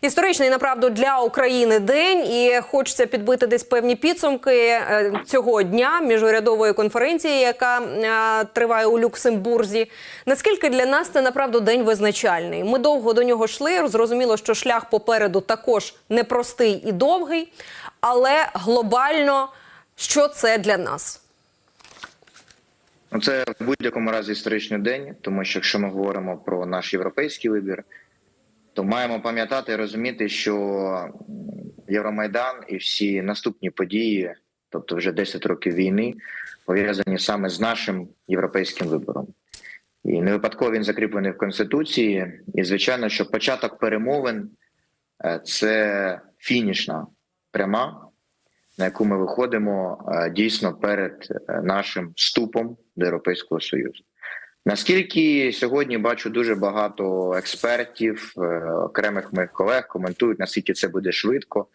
Історичний направду для України день, і хочеться підбити десь певні підсумки е, цього дня міжурядової конференції, яка е, триває у Люксембурзі. Наскільки для нас це направду день визначальний? Ми довго до нього йшли. Зрозуміло, що шлях попереду також непростий і довгий, але глобально що це для нас? Ну, це в будь-якому разі історичний день, тому що якщо ми говоримо про наш європейський вибір, то маємо пам'ятати і розуміти, що Євромайдан і всі наступні події, тобто вже 10 років війни, пов'язані саме з нашим європейським вибором. І не випадково він закріплений в Конституції. І, звичайно, що початок перемовин е, це фінішна пряма, на яку ми виходимо е, дійсно перед е, нашим вступом до Європейського Союзу. Наскільки сьогодні бачу дуже багато експертів, е, окремих моїх колег коментують, наскільки це буде швидко.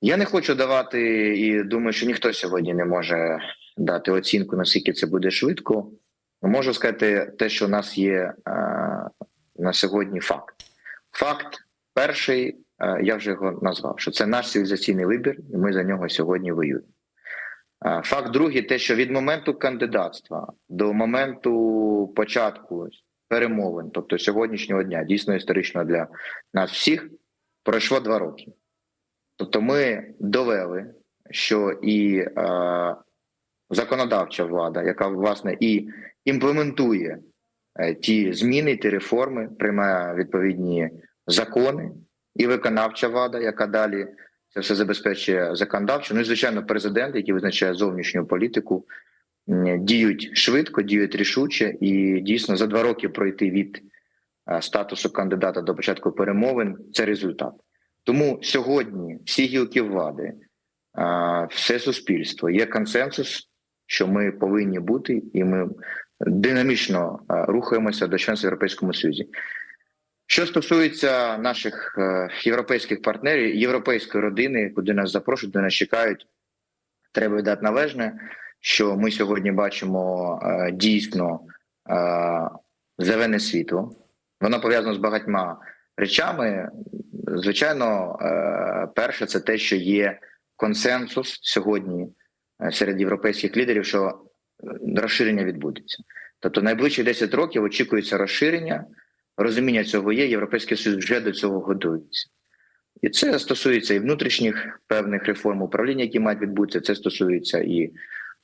Я не хочу давати і думаю, що ніхто сьогодні не може дати оцінку, наскільки це буде швидко. Можу сказати те, що у нас є е, на сьогодні факт. Факт перший, е, я вже його назвав, що це наш цивілізаційний вибір, і ми за нього сьогодні воюємо. Е, Факт другий, те, що від моменту кандидатства до моменту початку перемовин, тобто сьогоднішнього дня, дійсно історичного для нас всіх, пройшло два роки. Тобто, ми довели, що і е, законодавча влада, яка власне і імплементує е, ті зміни, ті реформи, приймає відповідні закони, і виконавча влада, яка далі це все забезпечує законодавчо. Ну і звичайно, президент, який визначає зовнішню політику, діють швидко, діють рішуче, і дійсно за два роки пройти від статусу кандидата до початку перемовин це результат. Тому сьогодні всі гілки влади, все суспільство є консенсус, що ми повинні бути, і ми динамічно рухаємося до членства в Європейському Союзі. Що стосується наших е, європейських партнерів, європейської родини, куди нас запрошують, де нас чекають, треба віддати належне, що ми сьогодні бачимо е, дійсно е, зелене світло. Воно пов'язано з багатьма речами. Звичайно, перше, це те, що є консенсус сьогодні серед європейських лідерів, що розширення відбудеться. Тобто, найближчі 10 років очікується розширення розуміння цього є, Європейський Союз вже до цього готується. І це стосується і внутрішніх певних реформ управління, які мають відбутися. Це стосується і,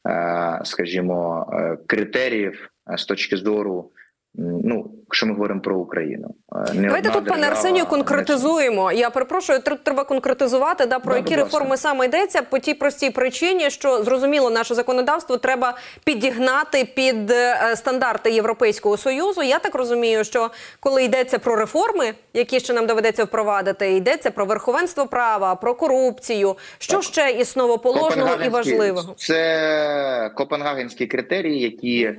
е, скажімо, е, критеріїв е, з точки зору. Ну, якщо ми говоримо про Україну, не Давайте тут, пане Арсенію, конкретизуємо. Я перепрошую, тр- треба конкретизувати, да, про Да, які реформи саме йдеться по тій простій причині, що зрозуміло, наше законодавство треба підігнати під е, стандарти Європейського союзу. Я так розумію, що коли йдеться про реформи, які ще нам доведеться впровадити, йдеться про верховенство права, про корупцію. Що Так. ще існовоположного і важливого? Це копенгагенські критерії, які а,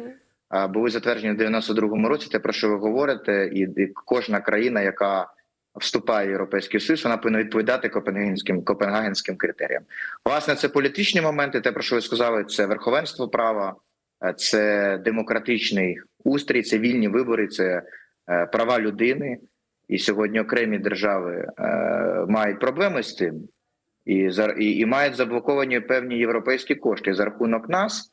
були затверджені в 92-му році. Те про що ви говорите, і, кожна країна, яка вступає в європейський союз, вона повинна відповідати копенгагенським копенгагенським критеріям. Власне, це політичні моменти. Те про що ви сказали, це верховенство права, е, це демократичний устрій, це вільні вибори, це е, права людини. І сьогодні окремі держави е, мають проблеми з цим і і, і мають заблоковані певні європейські кошти за рахунок нас.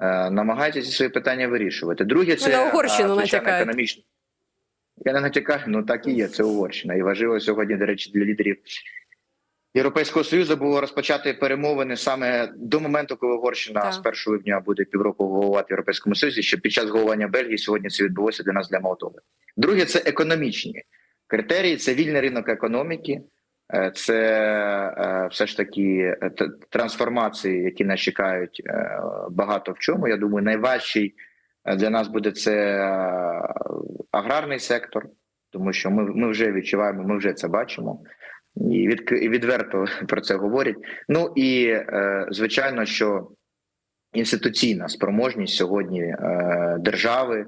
Е, Намагаються ці свої питання вирішувати. Друге, це на Угорщину звичайно, натякають. Я не натякаю, ну так і є. Це Угорщина. І важливо сьогодні, до речі, для лідерів Європейського союзу було розпочати перемовини саме до моменту, коли Угорщина Так. з 1 липня буде півроку головувати в Європейському Союзі. Що під час головування Бельгії сьогодні це відбулося для нас для Молдови. Друге, це економічні критерії. Це вільний ринок економіки. Е, Це е, все ж таки е, трансформації, які нас чекають багато в чому. Я думаю, найважчий для нас буде це аграрний сектор, тому що ми, ми вже відчуваємо, ми вже це бачимо. І від відверто про це говорять. Ну і звичайно, що інституційна спроможність сьогодні держави,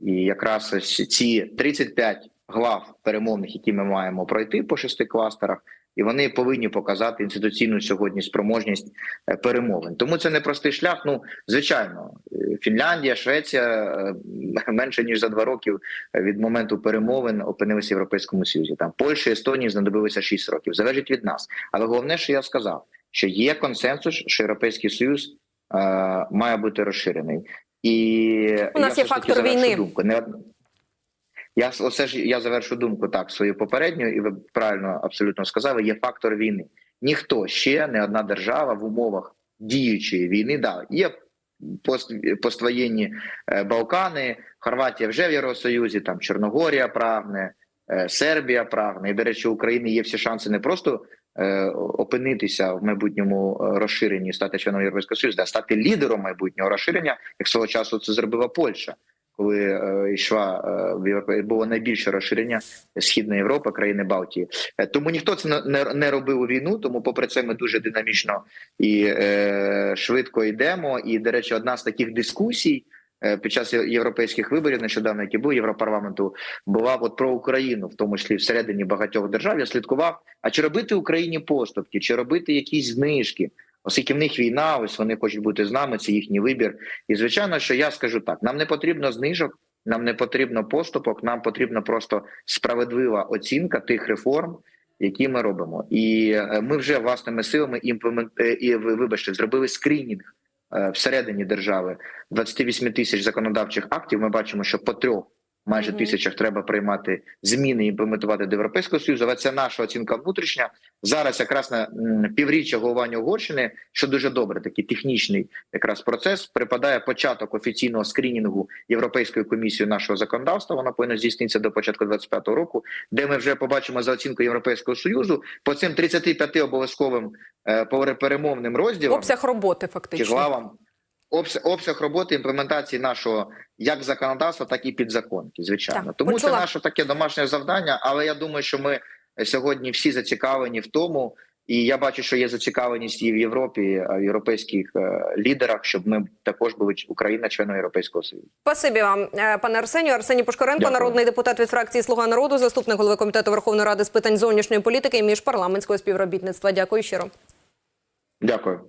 і якраз ось ці 35 глав перемовних, які ми маємо пройти по шести кластерах, і вони повинні показати інституційну сьогодні спроможність е, перемовин. Тому це непростий шлях. Ну звичайно, е, Фінляндія, Швеція е, менше ніж за два роки від моменту перемовин опинилися в Європейському Союзі. Там Польща, Естонії знадобилося 6 років. Залежить від нас. Але головне, що я сказав, що є консенсус, що Європейський Союз е, має бути розширений. І У нас є фактор війни. Думку. Не я оце ж я завершу думку так свою попередню, і ви правильно абсолютно сказали. Є фактор війни. Ніхто ще не одна держава в умовах діючої війни. Да, є пост, поствоєнні е, Балкани, Хорватія вже в Євросоюзі, там Чорногорія прагне, е, Сербія прагне. І до речі, України є всі шанси не просто е, опинитися в майбутньому розширенні, стати членом Європейського Союзу, а стати лідером майбутнього розширення, як свого часу це зробила Польща. Коли е, йшла е, в Європі, було найбільше розширення Східної Європи, країни Балтії. Е, тому ніхто це не- не, робив у війну. Тому, попри це, ми дуже динамічно і швидко йдемо. І, до речі, одна з таких дискусій під час європейських виборів, нещодавно які були Європарламенту, була от про Україну, в тому числі всередині багатьох держав. Я слідкував. А чи робити Україні поступки, чи робити якісь знижки? Оскільки в них війна, ось вони хочуть бути з нами, це їхній вибір. І звичайно, що я скажу так: нам не потрібно знижок, нам не потрібно поступок, нам потрібна просто справедлива оцінка тих реформ, які ми робимо. І е, ми вже власними силами імплемент е, і вибачте, зробили скринінг е, всередині держави 28 тисяч законодавчих актів. Ми бачимо, що по трьох. Майже тисячах треба приймати зміни і імплементувати до європейського союзу. Але це наша оцінка внутрішня. Зараз якраз на півріччя головування Угорщини, що дуже добре, такий технічний якраз процес. Припадає початок офіційного скрінінгу Європейською комісією нашого законодавства. Вона повинна здійснитися до початку 25-го року, де ми вже побачимо за оцінкою Європейського союзу по цим 35 обов'язковим е, перемовним розділам Обсяг роботи чи фактично. главам. Обсяг, обсяг роботи імплементації нашого як законодавства, так і підзаконки. Звичайно, Так, тому почула. це наше таке домашнє завдання. Але я думаю, що ми сьогодні всі зацікавлені в тому, і я бачу, що є зацікавленість і в Європі, а в європейських е, лідерах, щоб ми також були Україна членом Європейського Союзу. Спасибі вам, е, пане Арсенію. Арсеній Пушкаренко, Дякую. народний депутат від фракції Слуга народу, заступник голови комітету Верховної Ради з питань зовнішньої політики і міжпарламентського співробітництва. Дякую щиро. Дякую.